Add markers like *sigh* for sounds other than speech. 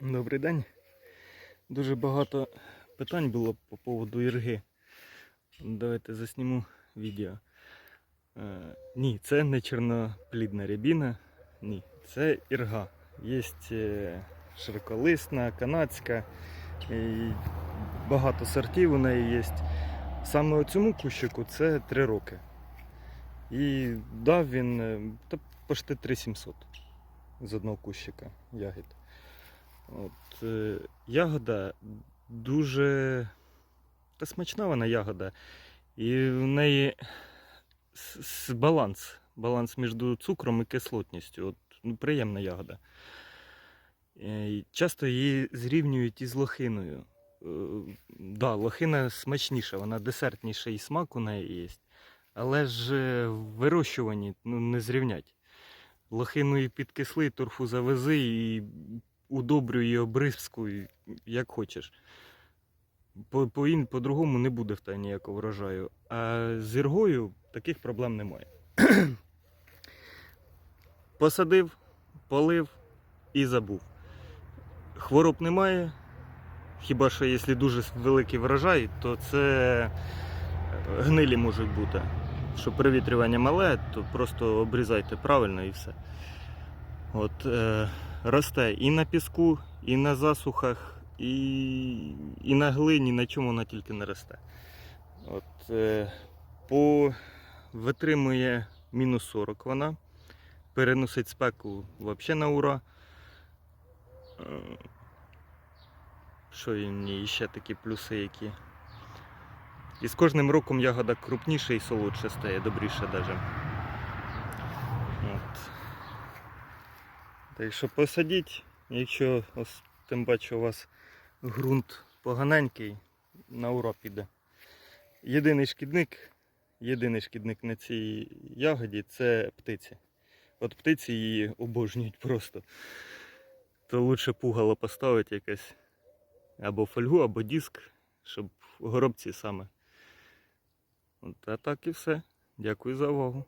Добрий день. Дуже багато питань було по поводу ірги. Давайте засніму відео. Е, ні, це не чорноплідна рябіна. Ні, це ірга. Є широколисна, канадська. І багато сортів у неї є. Саме цьому кущику це 3 роки. І дав він е, та почти 3700 з одного кущика ягід. От, е, ягода дуже та смачна вона ягода. І в неї баланс. Баланс між цукром і кислотністю. От, ну, приємна ягода. Е, і Часто її зрівнюють із лохиною. Е, Да, лохина смачніша, вона десертніша і смак у неї є. Але ж в вирощуванні ну, не зрівнять. Лохину і підкисли, торфу завези і удобрюй і обризкуй, як хочеш. По, по, По-другому не буде в тебе ніякого врожаю. А з іргою таких проблем немає. *clears throat* Посадив, полив і забув. Хвороб немає. Хіба що якщо дуже великий врожай, то це гнилі можуть бути. Що привітрювання мале, то просто обрізайте правильно і все. От, е, росте і на піску, і на засухах, і, і на глині, на чому вона тільки не росте. От, е, по, витримує мінус 40 вона. Переносить спеку взагалі на ура. Е, Що і ще такі плюси які. І з кожним роком ягода крупніше і солодше стає, добріше навіть. Так що посадіть, якщо ось, тим бачу у вас ґрунт поганенький, на ура піде. Єдиний шкідник, єдиний шкідник на цій ягоді це птиці. От птиці її обожнюють просто. То лучше пугало поставити якесь або фольгу, або диск, щоб горобці саме. От, а так і все. Дякую за увагу.